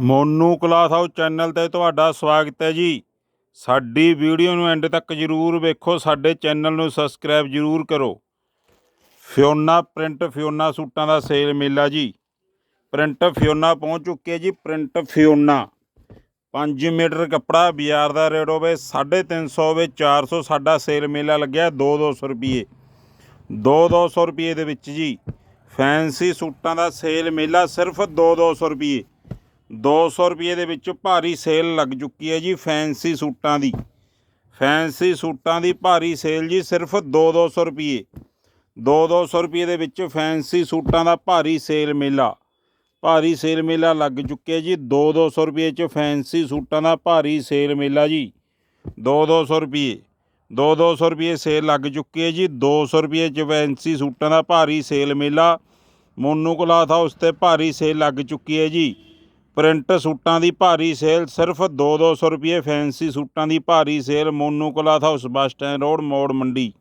Monu class house channel ਤੇ ਤੁਹਾਡਾ ਸਵਾਗਤ ਹੈ ਜੀ। ਸਾਡੀ ਵੀਡੀਓ ਨੂੰ ਐਂਡ ਤੱਕ ਜਰੂਰ ਵੇਖੋ, ਸਾਡੇ ਚੈਨਲ ਨੂੰ ਸਬਸਕ੍ਰਾਈਬ ਜਰੂਰ ਕਰੋ। ਫਿਓਨਾ, ਪ੍ਰਿੰਟ ਫਿਓਨਾ ਸੂਟਾਂ ਦਾ ਸੇਲ ਮੇਲਾ ਜੀ। ਪ੍ਰਿੰਟ ਫਿਓਨਾ ਪਹੁੰਚ ਚੁੱਕੇ ਜੀ, ਪ੍ਰਿੰਟ ਫਿਓਨਾ। 5 ਮੀਟਰ ਕੱਪੜਾ, ਬਾਜ਼ਾਰ ਦਾ ਰੇਟ ਹੋਵੇ 350 ਹੋਵੇ 400 ਸਾਡਾ ਸੇਲ ਮੇਲਾ ਲੱਗਿਆ 2-200 ਰੁਪਏ 2-200 ਰੁਪਏ ਦੇ ਵਿੱਚ ਜੀ, ਫੈਂਸੀ ਸੂਟਾਂ ਦਾ ਸੇਲ ਮੇਲਾ ਸਿਰਫ 2-200 ਰੁਪਏ 200 ਰੁਪਏ ਦੇ ਵਿੱਚ ਭਾਰੀ ਸੇਲ ਲੱਗ ਚੁੱਕੀ ਹੈ ਜੀ ਫੈਂਸੀ ਸੂਟਾਂ ਦੀ। ਫੈਂਸੀ ਸੂਟਾਂ ਦੀ ਭਾਰੀ ਸੇਲ ਜੀ ਸਿਰਫ 2-200 ਰੁਪਏ। 2-200 ਰੁਪਏ ਦੇ ਵਿੱਚ ਫੈਂਸੀ ਸੂਟਾਂ ਦਾ ਭਾਰੀ ਸੇਲ ਮੇਲਾ। ਭਾਰੀ ਸੇਲ ਮੇਲਾ ਲੱਗ ਚੁੱਕਿਆ ਜੀ 2-200 ਰੁਪਏ ਚ ਫੈਂਸੀ ਸੂਟਾਂ ਦਾ ਭਾਰੀ ਸੇਲ ਮੇਲਾ ਜੀ। 2-200 ਰੁਪਏ। 2-200 ਰੁਪਏ ਸੇਲ ਲੱਗ ਚੁੱਕੀ ਹੈ ਜੀ 200 ਰੁਪਏ ਚ ਫੈਂਸੀ ਸੂਟਾਂ ਦਾ ਭਾਰੀ ਸੇਲ ਮੇਲਾ। ਮੋਨੂ ਕਲਾਥ ਹਾਊਸ ਤੇ ਭਾਰੀ ਸੇਲ ਲੱਗ ਚੁੱਕੀ ਹੈ ਜੀ। ਪ੍ਰਿੰਟ ਸੂਟਾਂ ਦੀ ਭਾਰੀ ਸੇਲ ਸਿਰਫ 2-200 ਰੁਪਏ, ਫੈਂਸੀ ਸੂਟਾਂ ਦੀ ਭਾਰੀ sale Monu cloth house, bus stand road, Maur Mandi.